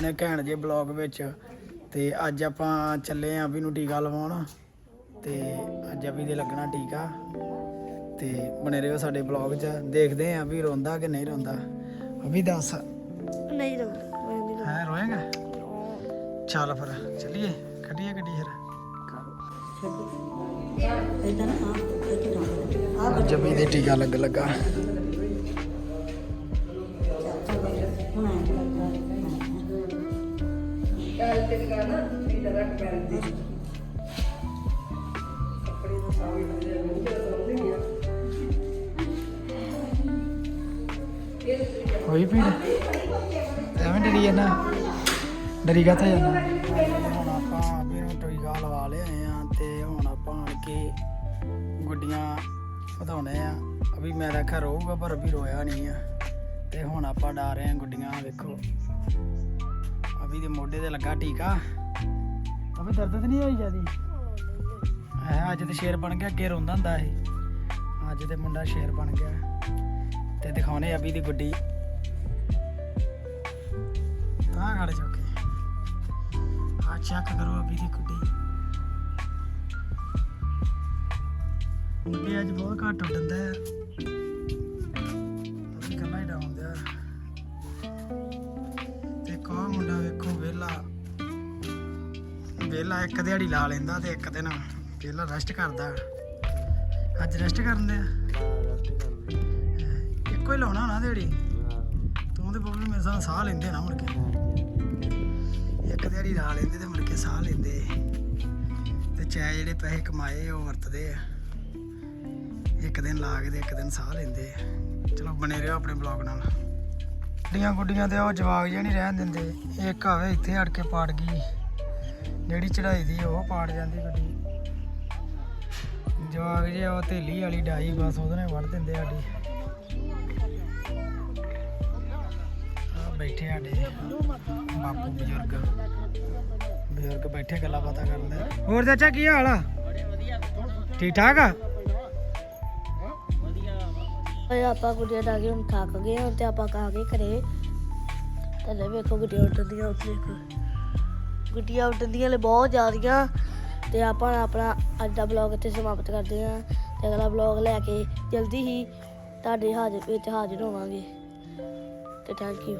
ਆਪਣੇ ਘੈਂਟ ਜੇ ਬਲੌਗ ਵਿੱਚ। ਤੇ ਅੱਜ ਆਪਾਂ ਚੱਲੇ ਆਂ ਅਭੀ ਨੂੰ ਟੀਕਾ ਲਵਾਉਣ। ਤੇ ਅੱਜ ਅਭੀ ਦੇ ਲੱਗਣਾ ਟੀਕਾ। ਤੇ ਬਣੇ ਰਹੋ ਸਾਡੇ ਬਲੌਗ 'ਚ। ਦੇਖਦੇ ਆਂ ਵੀ ਰੋਂਦਾ ਕਿ ਨਹੀਂ ਰੋਂਦਾ। ਅਭੀ ਦੱਸ। ਨਹੀਂ ਰੋਂਦਾ ਮੈਂ ਨਹੀਂ ਹੈ ਰੋਏਗਾ? ਚੱਲ ਫਿਰ ਚੱਲੀਏ। ਕੱਢੀਏ ਗੱਡੀ ਫਿਰ। ਇਦਾਂ ਨਾ ਆ ਇੱਥੇ ਅੱਜ ਅਭੀ ਦੇ ਟੀਕਾ ਲੱਗ ਲੱਗਾ ਹੋਈ ਪੀੜ ਐਵੇਂ ਡਰੀ ਜਾਂਦਾ। ਡਰੀ ਗਾ ਜਾਂਦਾ? ਹੁਣ ਆਪਾਂ ਵੀ ਨੂੰ ਟੀਕਾ ਲਵਾ ਲਿਆਏ ਆ ਤੇ ਹੁਣ ਆਪਾਂ ਆਣ ਕੇ ਗੁੱਡੀਆਂ ਵਧਾਉਣੇ ਆ। ਅਭੀ ਮੈਂ ਰੱਖਿਆ ਰਹੂਗਾ ਪਰ ਅਭੀ ਰੋਇਆ ਨਹੀਂ ਆ। ਤੇ ਹੁਣ ਆਪਾਂ ਡਾ ਰਹੇ ਆ ਗੁੱਡੀਆਂ ਵੇਖੋ ਅਭੀ ਦੇ ਮੋਢੇ ਤੇ ਲੱਗਾ ਟੀਕਾ। ਅਭੀ ਦਰਦ ਤਾਂ ਨਹੀਂ ਹੋਈ ਜਿਆਦੀ? ਹੈ ਅੱਜ ਤੇ ਸ਼ੇਰ ਬਣ ਗਿਆ ਅੱਗੇ ਰੋਂਦਾ ਹੁੰਦਾ ਇਹ। ਅੱਜ ਤੇ ਮੁੰਡਾ ਸ਼ੇਰ ਬਣ ਗਿਆ। ਤੇ ਦਿਖਾਉਣੇ ਅਭੀ ਦੀ ਗੁੱਡੀ। ਤਾਂ ਗਾੜੇ ਚੁੱਕੇ ਆ ਚੈੱਕ ਕਰੋ ਅਭੀ ਦੀ ਗੁੱਡੀ। ਮੁੰਡੇ ਅੱਜ ਬਹੁਤ ਘੱਟ ਉੱਡਦਾ ਹੈ ਅਸੀਂ ਕੱਲਾ ਹੀ ਡਾਉਂਦਾ ਤੇ ਕੋ ਮੁੰਡਾ ਵੇਖੋ, ਵਿਹਲਾ। ਵਿਹਲਾ ਇੱਕ ਦਿਹਾੜੀ ਲਾ ਲੈਂਦਾ ਤੇ ਇੱਕ ਦਿਨ ਵਿਹਲਾ ਰੈਸਟ ਕਰਦਾ। ਅੱਜ ਰੈਸਟ ਕਰਨ ਦੇ ਇੱਕੋ ਹੀ ਲਾਉਣਾ ਨਾ ਦਿਹਾੜੀ। ਤੂੰ ਤੇ ਬਬਲੂ ਮੇਰੇ ਸਾਹ ਸਾਹ ਲੈਂਦੇ ਨਾ ਮੁੜ ਕੇ। ਇੱਕ ਦਿਹਾੜੀ ਲਾ ਲੈਂਦੇ ਤੇ ਮੁੜ ਕੇ ਸਾਹ ਲੈਂਦੇ। ਤੇ ਚਾਹੇ ਜਿਹੜੇ ਪੈਸੇ ਕਮਾਏ ਉਹ ਵਰਤਦੇ ਆ। ਇੱਕ ਦਿਨ ਲਾ ਕੇ ਤੇ ਇੱਕ ਦਿਨ ਸਾਹ ਲੈਂਦੇ ਚਲੋ ਬਣੇ ਰਹੋ ਆਪਣੇ ਬਲੌਗ ਨਾਲ। ਗੁੱਡੀਆਂ ਗੁੱਡੀਆਂ ਤੇ ਉਹ ਜਵਾਗ ਜਿਹਾ ਨਹੀਂ ਰਹਿਣ ਦਿੰਦੇ। ਇੱਕ ਆਵੇ ਇੱਥੇ ਅੜ ਕੇ ਪਾੜ ਗਈ। ਜਿਹੜੀ ਚੜਾਈ ਦੀ ਉਹ ਪਾੜ ਜਾਂਦੀ ਗੱਡੀ। ਜਵਾਗ ਜੇ ਉਹ ਥੇਲੀ ਵਾਲੀ ਡਾਈ, ਬਸ ਉਹਦੇ ਨਾਲ ਵੜ ਦਿੰਦੇ ਸਾਡੀ। ਆ ਬੈਠੇ ਸਾਡੇ ਬਾਪੂ ਬਜ਼ੁਰਗ। ਬਜ਼ੁਰਗ ਬੈਠੇ ਗੱਲਾਂ ਬਾਤਾਂ ਕਰਦੇ ਹੋਰ ਚਾਚਾ ਕੀ ਹਾਲ ਆ? ਠੀਕ ਠਾਕ ਆ? ਓਏ ਆਪਾਂ ਗੁੱਡੀਆਂ ਡਾ ਕੇ ਹੁਣ ਥੱਕ ਗਏ ਹੁਣ ਤੇ ਆਪਾਂ ਕਾ ਕੇ ਘਰੇ। ਥੱਲੇ ਵੇਖੋ ਗੁੱਡੀਆਂ ਉੱਡਦੀਆਂ ਉੱਥੇ ਦੇਖੋ ਗੁੱਡੀਆਂ ਉੱਡਦੀਆਂ ਨੇ ਬਹੁਤ ਜ਼ਿਆਦੀਆਂ। ਤੇ ਆਪਾਂ ਆਪਣਾ ਅੱਜ ਦਾ ਬਲੌਗ ਇੱਥੇ ਸਮਾਪਤ ਕਰਦੇ ਹਾਂ। ਤੇ ਅਗਲਾ ਬਲੌਗ ਲੈ ਕੇ ਜਲਦੀ ਹੀ ਤੁਹਾਡੇ ਹਾਜ਼ਰ ਵਿੱਚ ਹਾਜ਼ਰ ਹੋਵਾਂਗੇ। ਤੇ ਥੈਂਕ ਯੂ